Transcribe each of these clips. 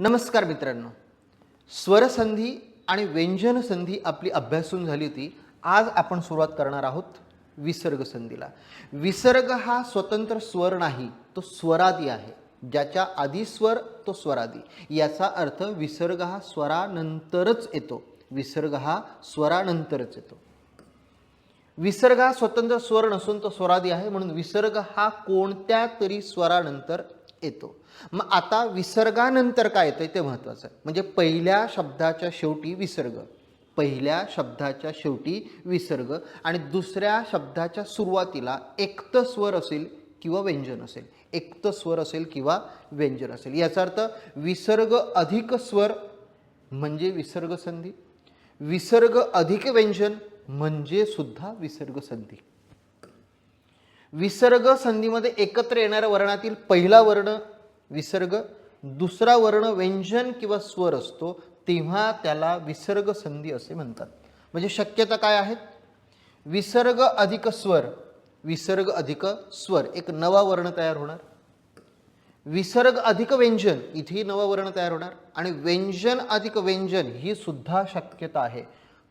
नमस्कार मित्रांनो. स्वरसंधी आणि व्यंजन संधी आपली अभ्यासून झाली होती. आज आपण सुरुवात करणार आहोत विसर्गसंधीला. विसर्ग हा स्वतंत्र स्वर नाही तो स्वरादी आहे. ज्याच्या आधी स्वर तो स्वरादी. याचा अर्थ विसर्ग हा स्वरानंतरच येतो. विसर्ग हा स्वरानंतरच येतो. विसर्ग हा स्वतंत्र स्वर नसून तो स्वरादी आहे म्हणून विसर्ग हा कोणत्या तरी स्वरानंतर येतो. मग आता विसर्गानंतर काय येतं ते महत्त्वाचं आहे म्हणजे पहिल्या शब्दाच्या शेवटी विसर्ग. पहिल्या शब्दाच्या शेवटी विसर्ग. आणि दुसऱ्या शब्दाच्या सुरुवातीला एकत स्वर असेल किंवा व्यंजन असेल. एकत स्वर असेल किंवा व्यंजन असेल. याचा अर्थ विसर्ग अधिक स्वर म्हणजे विसर्ग संधी विसर्ग अधिक व्यंजन म्हणजे सुद्धा विसर्ग संधी विसर्ग संधीमध्ये एकत्र येणाऱ्या वर्णातील पहिला वर्ण विसर्ग दुसरा वर्ण व्यंजन किंवा स्वर असतो तेव्हा त्याला विसर्ग संधी असे म्हणतात. म्हणजे शक्यता काय आहेत? विसर्ग अधिक स्वर विसर्ग अधिक स्वर. एक नवा वर्ण तयार होणार. विसर्ग अधिक व्यंजन इथेही नवा वर्ण तयार होणार. आणि व्यंजन अधिक व्यंजन ही सुद्धा शक्यता आहे.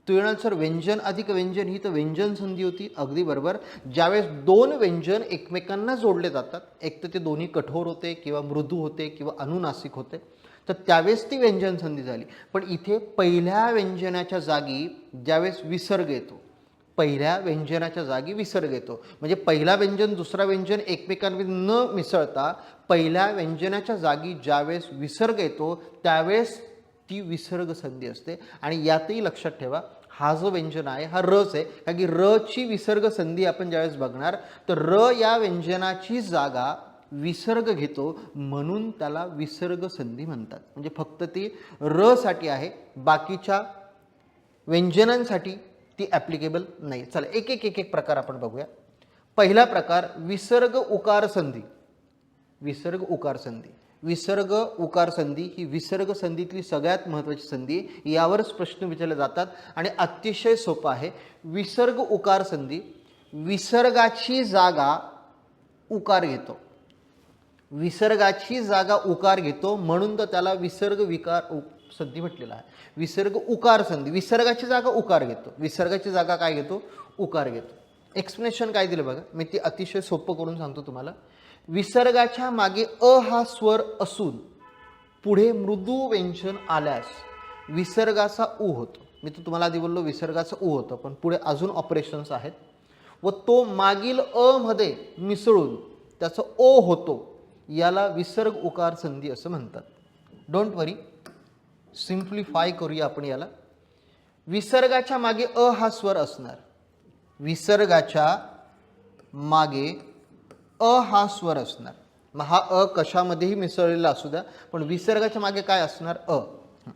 तुलना सर व्यंजन अधिक व्यंजन ही तर व्यंजन संधी होती अगदी बरोबर. ज्यावेळेस दोन व्यंजन एकमेकांना जोडले जातात एक तर ते दोन्ही कठोर होते किंवा मृदू होते किंवा अनुनासिक होते तर त्यावेळेस ती व्यंजन संधी झाली. पण इथे पहिल्या व्यंजनाच्या जागी ज्यावेळेस विसर्ग येतो पहिल्या व्यंजनाच्या जागी विसर्ग येतो. म्हणजे पहिला व्यंजन दुसरा व्यंजन एकमेकांमध्ये न मिसळता पहिल्या व्यंजनाच्या जागी ज्यावेळेस विसर्ग येतो त्यावेळेस ती विसर्ग संधी असते. आणि यातही लक्षात ठेवा हा जो व्यंजन आहे हा रच आहे कारण की रची विसर्ग संधी आपण ज्यावेळेस बघणार तर र या व्यंजनाची जागा विसर्ग घेतो म्हणून त्याला विसर्ग संधी म्हणतात. म्हणजे फक्त ती र साठी आहे बाकीच्या व्यंजनांसाठी ती ॲप्लिकेबल नाही. चला एक एक एक एक प्रकार आपण बघूया. पहिला प्रकार विसर्ग उकार संधी विसर्ग उकार संधी विसर्ग उकार संधी ही विसर्ग संधीतली सगळ्यात महत्त्वाची संधी आहे. यावरच प्रश्न विचारले जातात आणि अतिशय सोपं आहे. विसर्ग उकार संधी विसर्गाची जागा उकार घेतो. विसर्गाची जागा उकार घेतो म्हणून तर त्याला विसर्ग विकार उ संधी म्हटलेला आहे. विसर्ग उकार संधी विसर्गाची जागा उकार घेतो. विसर्गाची जागा काय घेतो? उकार घेतो. एक्सप्लेनेशन काय दिलं बघा? मी ते अतिशय सोपं करून सांगतो तुम्हाला. विसर्गाच्या मागे अ हा स्वर असून पुढे मृदू व्यंजन आल्यास विसर्गाचा उ होतो. मी तर तुम्हाला आधी बोललो विसर्गाचा उ होतं पण पुढे अजून ऑपरेशन्स आहेत. व तो मागील अ मध्ये मिसळून त्याचा ओ होतो याला विसर्ग उकार संधी असं म्हणतात. डोंट वरी सिम्प्लिफाय करूया आपण याला. विसर्गाच्या मागे अ हा स्वर असणार. विसर्गाच्या मागे अ हा स्वर असणार. मग हा अ कशामध्येही मिसळलेला असू द्या पण विसर्गाच्या मागे काय असणार? अ.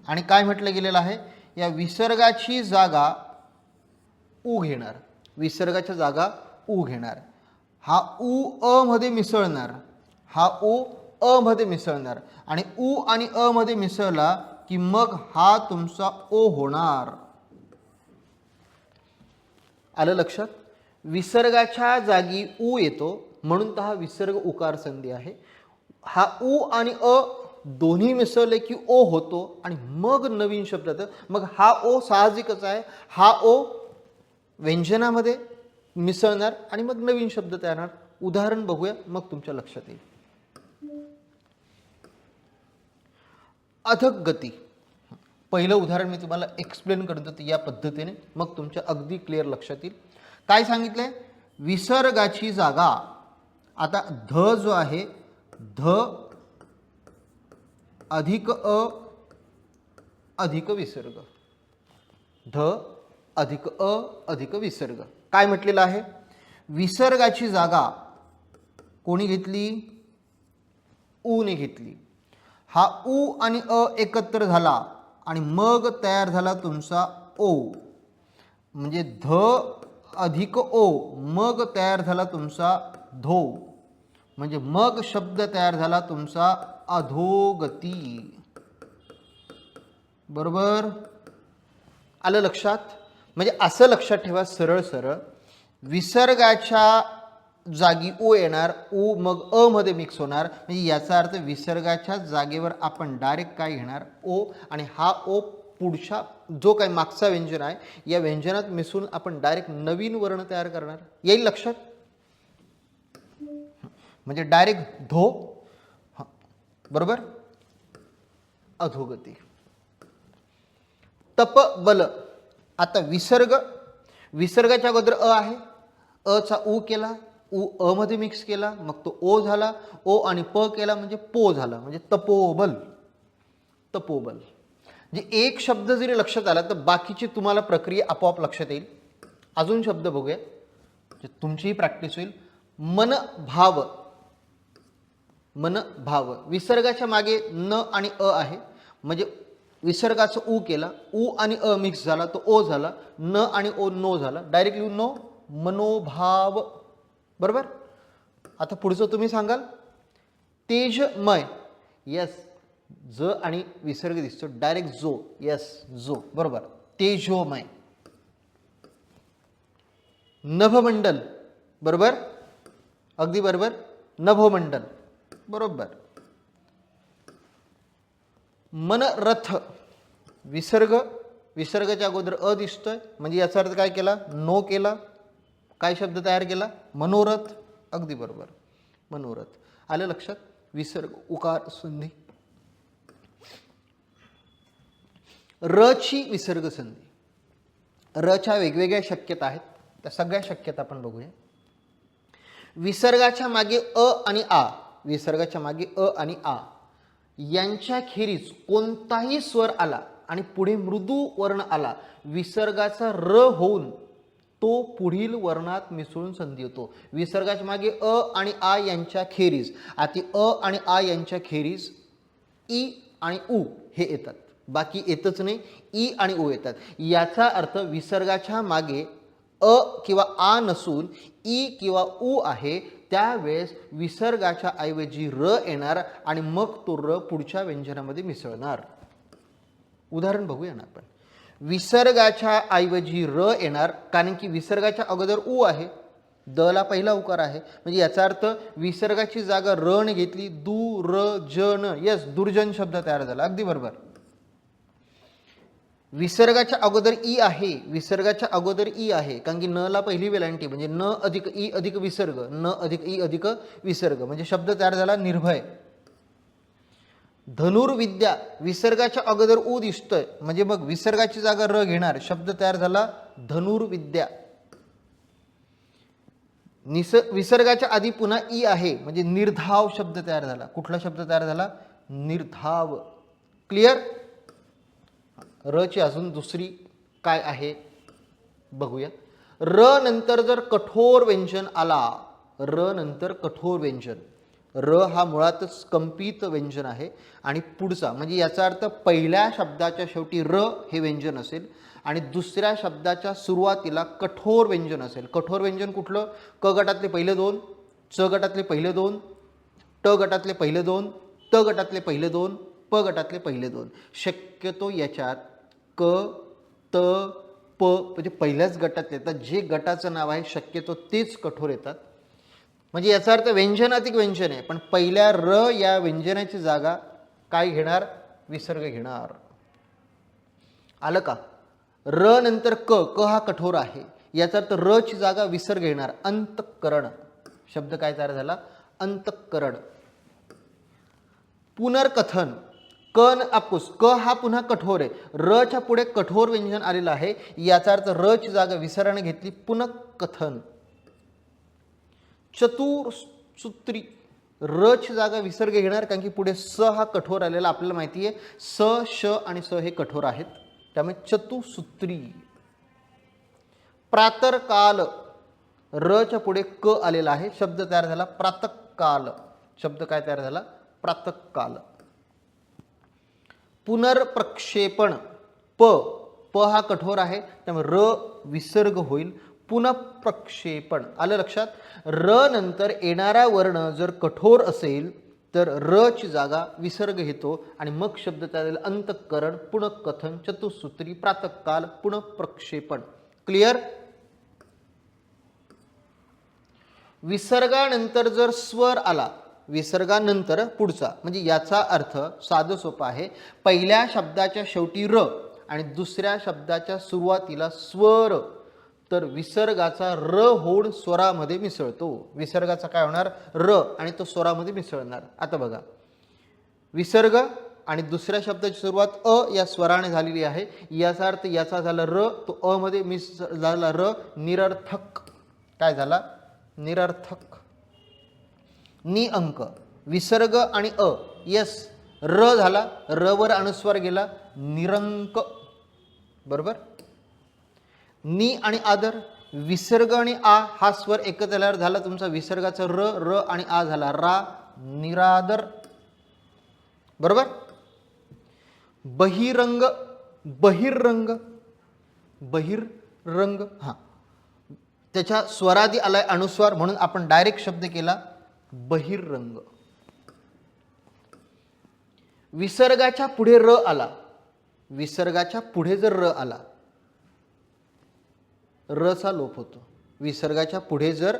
आणि काय म्हटलं गेलेलं आहे? या विसर्गाची जागा उ घेणार. विसर्गाच्या जागा उ घेणार. हा उ अ मध्ये मिसळणार. हा उ अ मध्ये मिसळणार. आणि उ आणि अ मध्ये मिसळला की मग हा तुमचा ओ होणार. आलं लक्षात? विसर्गाच्या जागी ऊ येतो म्हणून तर हा विसर्ग उकार संधी आहे. हा उ आणि अ दोन्ही मिसळले की ओ होतो आणि मग नवीन शब्द येतं. मग हा ओ साहजिकच आहे. हा ओ व्यंजनामध्ये मिसळणार आणि मग नवीन शब्द तयार होणार. उदाहरण बघूया. मग तुमच्या लक्षात येईल. अधक गती. पहिलं उदाहरण मी तुम्हाला एक्सप्लेन करतो ते या पद्धतीने. मग तुमच्या अगदी क्लिअर लक्षात येईल. काय सांगितलंय? विसर्गाची जागा. आता ध जो आहे ध अधिक अ अधिक विसर्ग. ध अधिक अ अधिक विसर्ग. काय म्हटलेलं आहे? विसर्गाची जागा कोणी घेतली? ऊने घेतली. हा ऊ आणि अ एकत्र झाला आणि मग तयार झाला तुमचा ओ. म्हणजे ध अधिक ओ मग तयार झाला तुमचा धो. म्हणजे मग शब्द तयार झाला तुमचा अधोगती. बरोबर? आलं लक्षात? म्हणजे असं लक्षात ठेवा सरळ सरळ. विसर्गाच्या जागी ओ येणार ओ मग अ मध्ये मिक्स होणार. म्हणजे याचा अर्थ विसर्गाच्या जागेवर आपण डायरेक्ट काय घेणार? ओ आणि हा ओ पुढच्या जो काही मागचा व्यंजन आहे या व्यंजनात मिसळून आपण डायरेक्ट नवीन वर्ण तयार करणार. येईल लक्षात? म्हणजे डायरेक्ट धो हं. बरोबर? अधोगती. तप बल. आता विसर्ग. विसर्गाच्या अगोदर अ आहे. अचा उ केला. उ अ मध्ये मिक्स केला. मग तो ओ झाला. ओ आणि प केला म्हणजे पो झाला. म्हणजे तपोबल. तपोबल. म्हणजे एक शब्द जरी लक्षात आला तर बाकीची तुम्हाला प्रक्रिया आपोआप लक्षात येईल. अजून शब्द बघूया. जे तुमचीही प्रॅक्टिस होईल. मन भाव. मन भाव. विसर्गाच्या मागे न आणि अ आहे. म्हणजे विसर्गाचं उ केला उ आणि अ मिक्स झाला तो ओ झाला न आणि ओ नो झाला. डायरेक्ट लिहून नो मनोभाव. बरोबर? आता पुढचं तुम्ही सांगाल? तेजमय. यस ज आणि विसर्ग दिसतो. डायरेक्ट जो. यस जो. बरोबर. तेजोमय. नभमंडल. बरोबर? अगदी बरोबर? नभोमंडल. बरोबर. मनरथ विसर्ग विसर्गाच्या अगोदर अ दिसतोय. म्हणजे याचा अर्थ काय केला? नो केला. काय शब्द तयार केला? मनोरथ. अगदी बरोबर. मनोरथ. आलं लक्षात? विसर्ग उकार संधी. रची विसर्ग संधी रच्या वेगवेगळ्या शक्यता आहेत. त्या सगळ्या शक्यता आपण बघूया. विसर्गाच्या मागे अ आणि आ. विसर्गाच्या मागे अ आणि आ. यांच्या खेरीज कोणताही स्वर आला आणि पुढे मृदू वर्ण आला विसर्गाचा र होऊन तो पुढील वर्णात मिसळून संधी होतो विसर्गाच्या मागे अ आणि आ यांच्या खेरीज आती अ आणि आ यांच्या खेरीज ई आणि उ हे येतात. बाकी येतच नाही ई आणि उ येतात. याचा अर्थ विसर्गाच्या मागे अ किंवा आ नसून ई किंवा उ आहे त्यावेळेस विसर्गाच्या ऐवजी र येणार आणि मग तो र पुढच्या व्यंजनामध्ये मिसळणार. उदाहरण बघूया ना आपण. विसर्गाच्या ऐवजी र येणार कारण की विसर्गाच्या अगोदर उ आहे. द ला पहिला उकार आहे. म्हणजे याचा अर्थ विसर्गाची जागा रण घेतली दु र जन यस दुर्जन शब्द तयार झाला. अगदी बरोबर. विसर्गाच्या अगोदर ई आहे विसर्गाच्या अगोदर ई आहे कारण की न ला पहिली वेलांटी म्हणजे न अधिक ई अधिक विसर्ग न अधिक ई अधिक विसर्ग म्हणजे शब्द तयार झाला निर्भय. धनुर्विद्या विसर्गाच्या अगोदर उ दिसतोय म्हणजे मग विसर्गाची जागा र घेणार शब्द तयार झाला धनुर्विद्या. निस विसर्गाच्या आधी पुन्हा ई आहे म्हणजे निर्धाव शब्द तयार झाला. कुठला शब्द तयार झाला? निर्धाव. क्लिअर? रची अजून दुसरी काय आहे? बघूया. र नंतर जर कठोर व्यंजन आला र नंतर कठोर व्यंजन. र हा मुळातच कंपित व्यंजन आहे आणि पुढचा म्हणजे याचा अर्थ पहिल्या शब्दाच्या शेवटी र हे व्यंजन असेल आणि दुसऱ्या शब्दाच्या सुरुवातीला कठोर व्यंजन असेल. कठोर व्यंजन कुठलं? क गटातले पहिले दोन च गटातले पहिले दोन ट गटातले पहिले दोन त गटातले पहिले दोन प गटातले पहिले दोन. शक्यतो याच्यात क त प म्हणजे पहिल्याच गटात येतात. जे गटाचं नाव आहे शक्यतो तेच कठोर येतात. म्हणजे याचा अर्थ व्यंजन अधिक व्यंजन आहे. पण पहिल्या र या व्यंजनाची जागा काय घेणार? विसर्ग घेणार. आलं का? र नंतर क क हा कठोर आहे. याचा अर्थ र ची जागा विसर्ग घेणार. अंतकरण. शब्द काय तयार झाला? अंतकरण. पुनर्कथन. क न आपूस क हा पुन्हा कठोर आहे. र च्या पुढे कठोर व्यंजन आलेलं आहे. याचा अर्थ र जागा विसराने घेतली पुनकथन चतुर्सूत्री र रच जागा विसर्ग घेणार कारण की पुढे स हा कठोर आलेला आपल्याला माहिती आहे स श आणि स हे कठोर आहेत. त्यामुळे चतुसूत्री. प्रातरकाल र च्या पुढे क आलेला आहे. शब्द तयार झाला प्रातकाल. शब्द काय तयार झाला? प्रातकाल. पुनर्प्रक्षेपण प प हा कठोर आहे त्यामुळे र विसर्ग होईल. पुनप्रक्षेपण आलं लक्षात? र नंतर येणारा वर्ण जर कठोर असेल तर र ची जागा विसर्ग घेतो आणि मग शब्द त्याला अंतःकरण अंतकरण पुनकथन चतुसूत्री प्रातकाल पुनप्रक्षेपण. क्लिअर विसर्गानंतर जर स्वर आला विसर्गानंतर पुढचा. म्हणजे याचा अर्थ साधं सोपा आहे. पहिल्या शब्दाच्या शेवटी र आणि दुसऱ्या शब्दाच्या सुरुवातीला स्वर. तर विसर्गाचा र होऊन स्वरामध्ये मिसळतो. विसर्गाचा काय होणार? र आणि तो स्वरामध्ये मिसळणार. आता बघा. विसर्ग आणि दुसऱ्या शब्दाची सुरुवात अ या स्वराने झालेली आहे. याचा अर्थ याचा झाला र तो अ मध्ये मिस झाला र निरर्थक. काय झाला? निरर्थक. नि अंक. विसर्ग आणि अ. यस. र झाला. र वर अनुस्वार गेला. निरंक. बरोबर? नि आणि आदर. विसर्ग आणि आ हा स्वर एकत्र आल्यावर झाला तुमचा विसर्गाचा र र आणि आ झाला. रा निरादर. बरोबर? बहिरंग. बहिरंग. बहिरंग. हां. त्याच्या स्वरादी आलाय अनुस्वार म्हणून आपण डायरेक्ट शब्द केला. बहिरंग. विसर्गाच्या पुढे र आला. विसर्गाच्या पुढे जर र आला रचा लोप होतो. विसर्गाच्या पुढे जर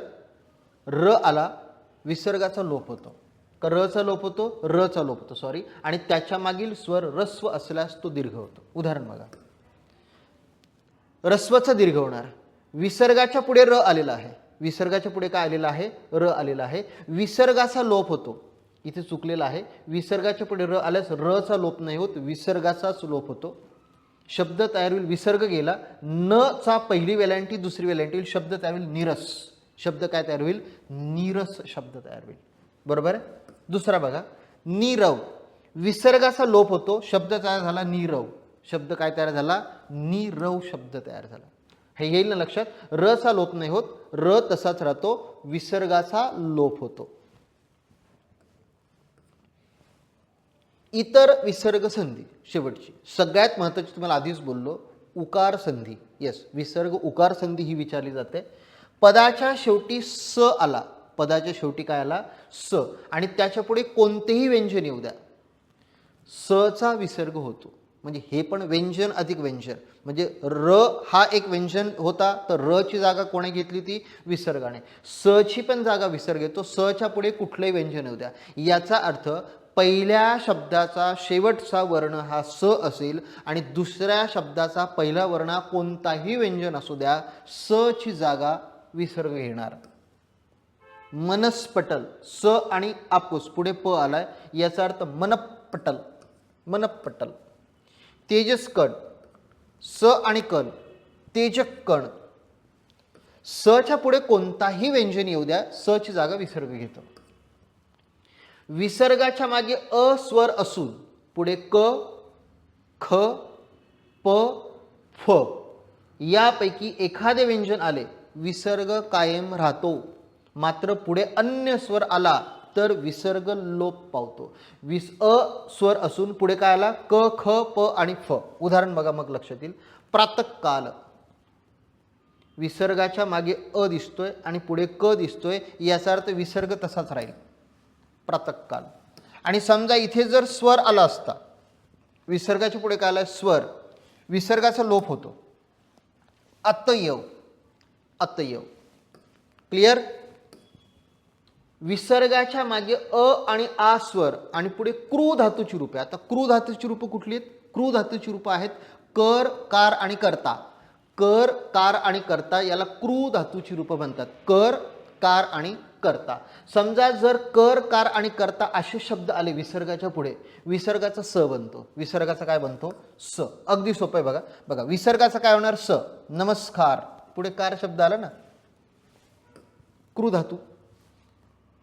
र आला विसर्गाचा लोप होतो. का रचा लोप होतो? रचा लोप होतो सॉरी आणि त्याच्या मागील स्वर रस्व असल्यास तो दीर्घ होतो. उदाहरण बघा. रस्वचा दीर्घ होणार. विसर्गाच्या पुढे र आलेला आहे. विसर्गाच्या पुढे काय आलेलं आहे? र आलेला आहे. विसर्गाचा लोप होतो. इथे चुकलेला आहे. विसर्गाच्या पुढे र आल्यास रचा लोप नाही होत विसर्गाचाच लोप होतो. शब्द तयार होईल विसर्ग गेला न चा पहिली वेलांटी दुसरी वेलांटी होईल शब्द तयार होईल निरस. शब्द काय तयार होईल? नीरस शब्द तयार होईल. बरोबर आहे? दुसरा बघा. नीरव. विसर्गाचा लोप होतो शब्द तयार झाला नीरव. शब्द काय तयार झाला? नीरव शब्द तयार झाला. हे येईल ना लक्षात? र चा लोप नाही होत. र तसाच राहतो. विसर्गाचा लोप होतो. इतर विसर्ग संधी शेवटची. सगळ्यात महत्त्वाची तुम्हाला आधीच बोललो. उकार संधी. येस विसर्ग उकार संधी ही विचारली जाते. पदाच्या शेवटी स आला. पदाच्या शेवटी काय आला? स. आणि त्याच्या पुढे कोणतेही व्यंजन येऊ द्या. सचा विसर्ग होतो. म्हणजे हे पण व्यंजन अधिक व्यंजन. म्हणजे र हा एक व्यंजन होता तर र ची जागा कोणी घेतली ती? विसर्गाने. स ची पण जागा विसर्ग येतो. स च्या पुढे कुठलंही व्यंजन होत्या याचा अर्थ पहिल्या शब्दाचा शेवटचा वर्ण हा स असेल आणि दुसऱ्या शब्दाचा पहिला वर्ण हा कोणताही व्यंजन असू द्या स ची जागा विसर्ग घेणार मनस्पटल. स आणि आपूस पुढे प आलाय. याचा अर्थ मनपटल. मनपटल. तेजस्कण स आणि कण तेजक कण. सच्या पुढे कोणताही व्यंजन येऊ द्या स ची जागा विसर्ग घेतो. विसर्गाच्या मागे अ स्वर असून पुढे क ख प फ यापैकी एखादे व्यंजन आले विसर्ग कायम राहतो. मात्र पुढे अन्य स्वर आला तर विसर्ग लोप पावतो. विस अ स्वर असून पुढे काय आला? क ख प आणि फ. उदाहरण बघा मग लक्षात येईल प्रातकाल विसर्गाच्या मागे अ दिसतोय आणि पुढे क दिसतोय. याचा अर्थ विसर्ग तसाच राहील. प्रातकाल आणि समजा इथे जर स्वर आला असता विसर्गाच्या पुढे काय आला स्वर. विसर्गाचा लोप होतो. अत्तयव अत्तयव क्लिअर विसर्गाच्या मागे अ आणि आ स्वर आणि पुढे क्रू धातूची रूपे. आता क्रू धातूची रूपं कुठली आहेत? क्रू धातूची रूपं आहेत कर कार आणि कर्ता. कर कार आणि कर्ता याला क्रू धातूची रूपं म्हणतात. कर कार आणि कर्ता. समजा जर कर कार आणि करता असे शब्द आले विसर्गाच्या पुढे विसर्गाचा स बनतो. विसर्गाचा काय बनतो? स. अगदी सोपं आहे बघा. बघा विसर्गाचा काय होणार? स. नमस्कार. पुढे कार शब्द आला ना? क्रू धातू.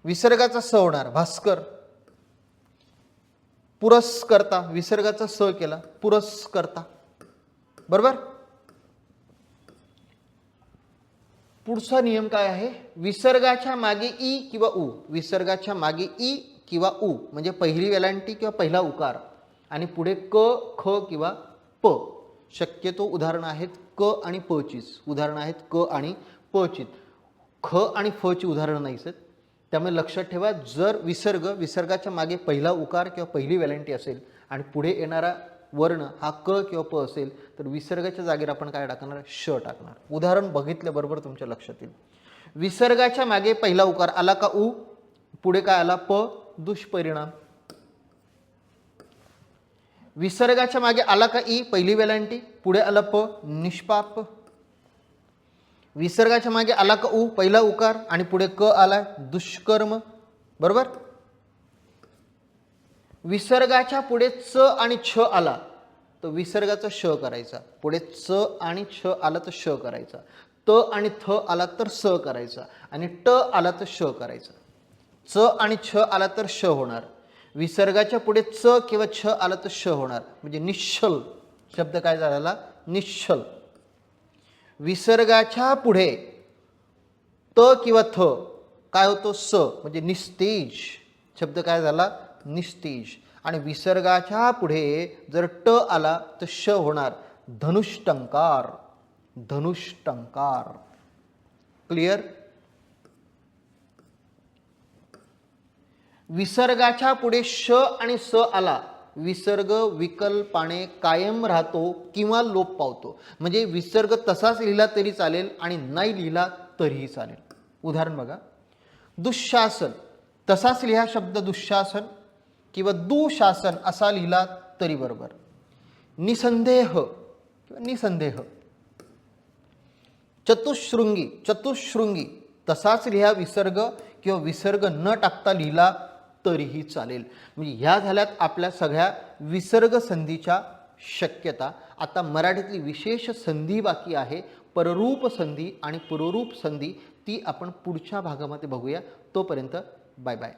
विसर्गाचा स होणार. भास्कर पुरस्कर्ता विसर्गाचा स केला. पुरस्कर्ता. बरोबर? पुढचा नियम काय आहे? विसर्गाच्या मागे ई किंवा उ. विसर्गाच्या मागे ई किंवा उ. म्हणजे पहिली वेलांटी किंवा पहिला उकार. आणि पुढे क ख किंवा प. शक्यतो उदाहरणं आहेत क आणि प चीच. उदाहरणं आहेत क आणि प चीत ख आणि फ ची उदाहरणं नाहीच आहेत. त्यामुळे लक्षात ठेवा जर विसर्ग विसर्गाच्या मागे पहिला उकार किंवा पहिली वेलांटी असेल आणि पुढे येणारा वर्ण हा क किंवा प असेल तर विसर्गाच्या जागेवर आपण काय टाकणार? श टाकणार. उदाहरण बघितल्याबरोबर तुमच्या लक्षात येईल. विसर्गाच्या मागे पहिला उकार आला का उ? पुढे काय आला? प. दुष्परिणाम. विसर्गाच्या मागे आला का ई पहिली वेलांटी पुढे आला प. निष्पाप. विसर्गाच्या मागे आला का उ पहिला उकार आणि पुढे क आला दुष्कर्म. बरोबर? विसर्गाच्या पुढे च आणि छ आला तर विसर्गाचा श करायचा. पुढे च आणि छ आला तर श करायचा. त आणि थ आला तर स करायचा. आणि ट आला तर श करायचा. च आणि छ आला तर श होणार. विसर्गाच्या पुढे च किंवा छ आला तर श होणार. म्हणजे निश्चल. शब्द काय झाला? निश्चल. विसर्गाच्या पुढे. त किंवा थ. काय होतो? स. म्हणजे निस्तेज. शब्द काय झाला? निस्तेज. आणि विसर्गाच्या पुढे जर ट आला तर श होणार. धनुष्टंकार. धनुष्टंकार. क्लिअर विसर्गाच्या पुढे श आणि स आला विसर्ग विकल्पाने कायम राहतो किंवा लोप पावतो. म्हणजे विसर्ग तसाच लिहिला तरी चालेल आणि नाही लिहिला तरीही चालेल. उदाहरण बघा. दुःशासन. तसाच लिहा शब्द दुःशासन किंवा दुशासन असा लिहिला तरी बरोबर. निसंदेह किंवा निसंदेह. चतुःशृंगी. चतुःशृंगी. तसाच लिहा विसर्ग किंवा विसर्ग न टाकता लिहिला तरीही चालेल. म्हणजे ह्या झाल्यात आपल्या सगळ्या विसर्ग संधीच्या शक्यता. आता मराठीतली विशेष संधी बाकी आहे. पररूप संधी आणि पुररूप संधी ती आपण पुढच्या भागामध्ये बघूया. तोपर्यंत बाय बाय.